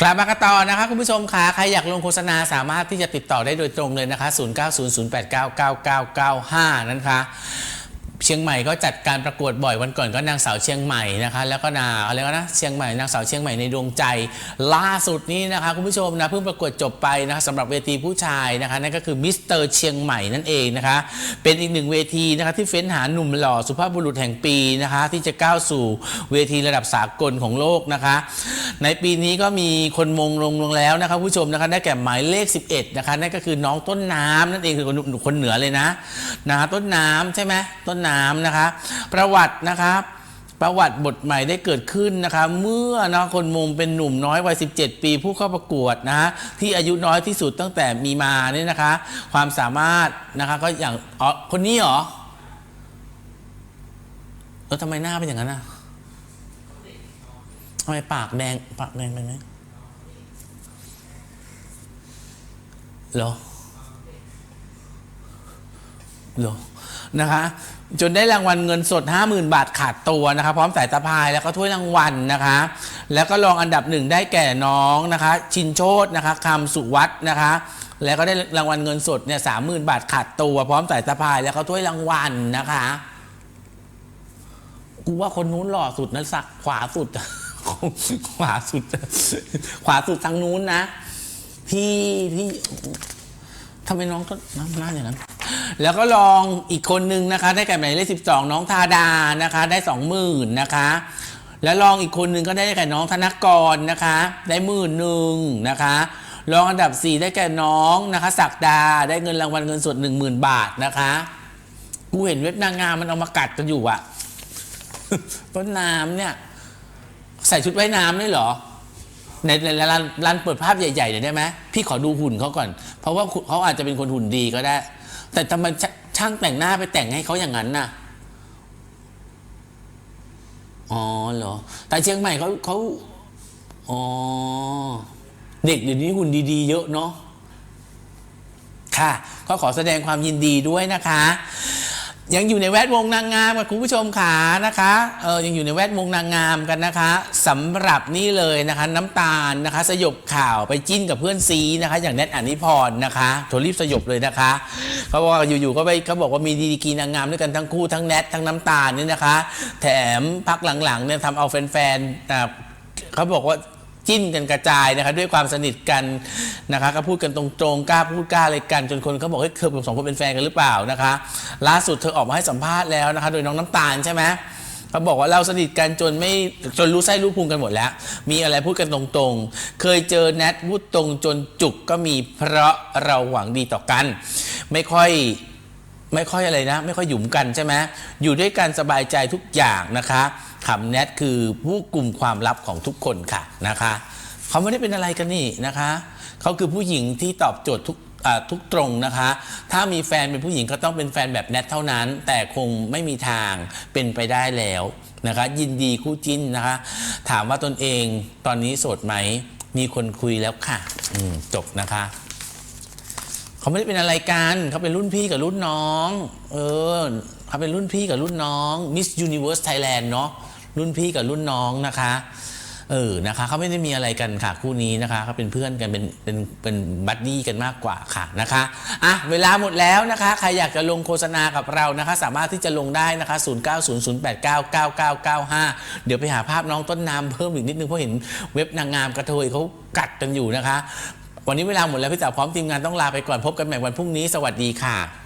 กลับมากันต่อนะคะคุณผู้ชมคะใครอยากลงโฆษณาสามารถที่จะติดต่อได้โดยตรงเลยนะคะ 0900899995นั้นคะเชียงใหม่ก็จัดการประกวดบ่อยวันก่อนก็นางสาวเชียงใหม่นะคะ แล้วก็นาอะไรก็นะเชียงใหม่นางสาวเชียงใหม่ในดวงใจ ล่าสุดนี้นะคะคุณผู้ชมนะเพิ่งประกวดจบไปนะคะสำหรับเวทีผู้ชายนะคะนั่นก็คือมิสเตอร์เชียงใหม่นั่นเองนะคะ เป็นอีกหนึ่งเวทีนะคะที่เฟ้นหาหนุ่มหล่อสุภาพบุรุษแห่งปีนะคะ ที่จะก้าวสู่เวทีระดับสากลของโลกนะคะ ในปีนี้ก็มีคนมงลงลงแล้วนะคะผู้ชมนะคะได้แก่หมายเลข 11นะคะนั่นก็คือน้องต้นน้ำนั่นเองคือคนคนเหนือเลยนะนะคะต้นน้ำใช่ไหมต้นน้ำนะคะ ประวัตินะคะประวัติบทใหม่ได้เกิดขึ้นนะคะ เมื่อนะคนมงเป็นหนุ่มน้อยวัย 17 ปีผู้เข้าประกวดนะฮะที่อายุน้อยที่สุดตั้งแต่มีมาเนี่ยนะคะ ความสามารถนะคะก็อย่างอ๋อคนนี้เหรอแล้วทำไมหน้าเป็นอย่างนั้นอะ ทำไมปากแดง ปากแดงไปไหมเหรอเหรอนะคะ จนได้รางวัลเงินสด 50,000 บาทขาดตัวนะคะ พร้อมสายตะพายแล้วก็ถ้วยรางวัลนะคะ แล้วก็รองอันดับหนึ่งได้แก่น้องนะคะ ชินโชตนะคะคำสุวัฒน์นะคะ แล้วก็ได้รางวัลเงินสดเนี่ยสามหมื่นบาทขาดตัว พร้อมสายตะพายแล้วก็ถ้วยรางวัลนะคะ กูว่าคนนู้นหล่อสุดนะสักขวาสุด ขวาสุด ขวาสุดทางนู้นนะพี่พี่ทำไมน้องก็น้ำหน้าอย่างนั้นแล้วก็ลองอีกคนนึงนะคะ ได้แก่หมายเลขสิบสองน้องธาดานะคะ ได้สองหมื่นนะคะ แล้วลองอีกคนนึงก็ได้แก่น้องธนกรนะคะ ได้หมื่นหนึ่งนะคะรองอันดับสี่ได้แก่น้องนะคะศักดาได้เงินรางวัลเงินสดหนึ่งหมื่นบาทนะคะ กูเห็นเว็บนางงามมันเอามากัดกันอยู่อะต้นน้ำเนี่ย ใส่ชุดว่ายน้ำด้วยเหรอในในร้านร้านเปิดภาพใหญ่ๆหน่อยได้ไหมพี่ขอดูหุ่นเขาก่อน เพราะว่าเขาอาจจะเป็นคนหุ่นดีก็ได้ แต่ทำไมช่างแต่งหน้าไปแต่งให้เขาอย่างนั้นน่ะอ๋อเหรอ แต่เชียงใหม่เขาเขาอ๋อเด็กเดี๋ยวนี้หุ่นดีๆ เยอะเนาะค่ะ ก็ขอแสดงความยินดีด้วยนะคะ ยังอยู่ในแวดวงนางงามกับคุณผู้ชมขานะคะเออยังอยู่ในแวดวงนางงามกันนะคะสำหรับนี่เลยนะคะ น้ำตาลนะคะ สยบข่าวไปจิ้นกับเพื่อนซีนะคะ อย่างแนทอนิพรนะคะโทรรีบสยบเลยนะคะเขาบอกว่าอยู่ๆก็ไปเขาบอกว่ามีดีกีนางงามด้วยกันทั้งคู่ทั้งแนททั้งน้ำตาลนี่นะคะ แถมพักหลังๆเนี่ยทำเอาแฟนๆอ่เขาบอกว่า จิ้นกันกระจายนะคะด้วยความสนิทกันนะคะก็พูดกันตรงๆกล้าพูดกล้าอะไรกัน จนคนเขาบอกเฮ้ยเธอสองคนเป็นแฟนกันหรือเปล่านะคะล่าสุดเธอออกมาให้สัมภาษณ์แล้วนะคะ โดยน้องน้ำตาลใช่ไหมเขาบอกว่าเราสนิทกันจนไม่จนรู้ไส้รู้พุงกันหมดแล้ว มีอะไรพูดกันตรงๆ เคยเจอแนทพูดตรงจนจุกก็มีเพราะเราหวังดีต่อกัน ไม่ค่อยไม่ค่อยอะไรนะ ไม่ค่อยหยุมกันใช่ไหมอยู่ด้วยกันสบายใจทุกอย่างนะคะ ขำแนทคือผู้กลุ่มความลับของทุกคนค่ะนะคะเขาไม่ได้เป็นอะไรกันนี่นะคะเขาคือผู้หญิงที่ตอบโจทย์ทุกทุกตรงนะคะ ถ้ามีแฟนเป็นผู้หญิงก็ต้องเป็นแฟนแบบแนทเท่านั้น แต่คงไม่มีทางเป็นไปได้แล้วนะคะ ยินดีคู่จิ้นนะคะ ถามว่าตนเองตอนนี้โสดไหม มีคนคุยแล้วค่ะจบนะคะเขาไม่ได้เป็นอะไรกันเขาเป็นรุ่นพี่กับรุ่นน้อง เออเขาเป็นรุ่นพี่กับรุ่นน้อง Miss Universe Thailand เนาะ รุ่นพี่กับรุ่นน้องนะคะเออนะคะเขาไม่ได้มีอะไรกันค่ะคู่นี้นะคะเขาเป็นเพื่อนกันเป็นเป็นเป็นบัดดี้กันมากกว่าค่ะนะคะอะเวลาหมดแล้วนะคะใครอยากจะลงโฆษณากับเรานะคะ สามารถที่จะลงได้นะคะ 0900899995 เดี๋ยวไปหาภาพน้องต้นน้ำเพิ่มอีกนิดนึงเพราะเห็นเว็บนางงามกระเทยเขากัดกันอยู่นะคะ วันนี้เวลาหมดแล้วพี่จ๋าพร้อมทีมงานต้องลาไปก่อนพบกันใหม่วันพรุ่งนี้สวัสดีค่ะ